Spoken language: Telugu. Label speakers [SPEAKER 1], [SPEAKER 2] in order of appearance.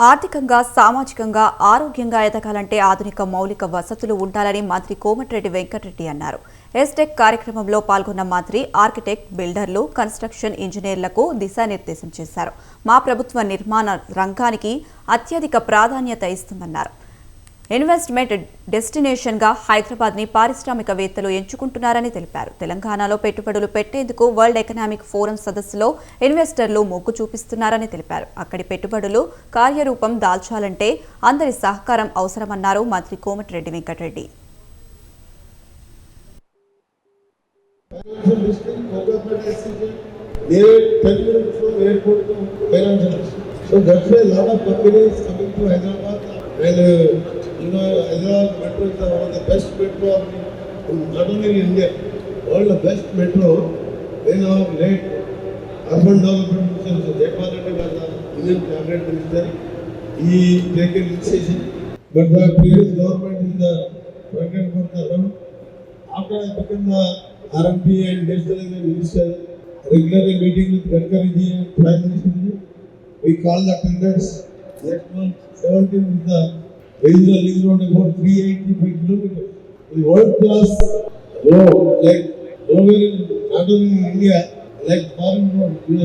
[SPEAKER 1] ఆర్థికంగా సామాజికంగా ఆరోగ్యంగా ఎదగాలంటే ఆధునిక మౌలిక వసతులు ఉండాలని మంత్రి కోమటిరెడ్డి వెంకటరెడ్డి అన్నారు. ఎస్టెక్ కార్యక్రమంలో పాల్గొన్న మంత్రి ఆర్కిటెక్ట్ బిల్డర్లు కన్స్ట్రక్షన్ ఇంజనీర్లకు దిశానిర్దేశం చేశారు. మా ప్రభుత్వ నిర్మాణ రంగానికి అత్యధిక ప్రాధాన్యత ఇస్తుందన్నారు. ఇన్వెస్ట్మెంట్ డెస్టినేషన్గా హైదరాబాద్ని పారిశ్రామికవేత్తలు ఎంచుకుంటున్నారని తెలిపారు. తెలంగాణలో పెట్టుబడులు పెట్టేందుకు వరల్డ్ ఎకనామిక్ ఫోరం సదస్సులో ఇన్వెస్టర్లు మొగ్గు చూపిస్తున్నారని తెలిపారు. అక్కడి పెట్టుబడులు కార్యరూపం దాల్చాలంటే అందరి సహకారం అవసరమన్నారు మంత్రి Komatireddy Venkatareddy.
[SPEAKER 2] So that's why a lot of companies coming to Hyderabad and uh, you know, Hyderabad metro is the one of the best metro of the, not only in India, world the best metro. They now late urban development minister, Jayapal Reddy was the Indian cabinet minister. He taken initiative, but the previous government is the president for the round. After I became the RMP and National Highway Minister, regularly meeting with Gadkari ji and Prime Minister ji, we call the tenders. Next month, seventeen is the regional link road about three eighty-five kilometers. The world class road, like nowhere in, not only in India, like foreign road, we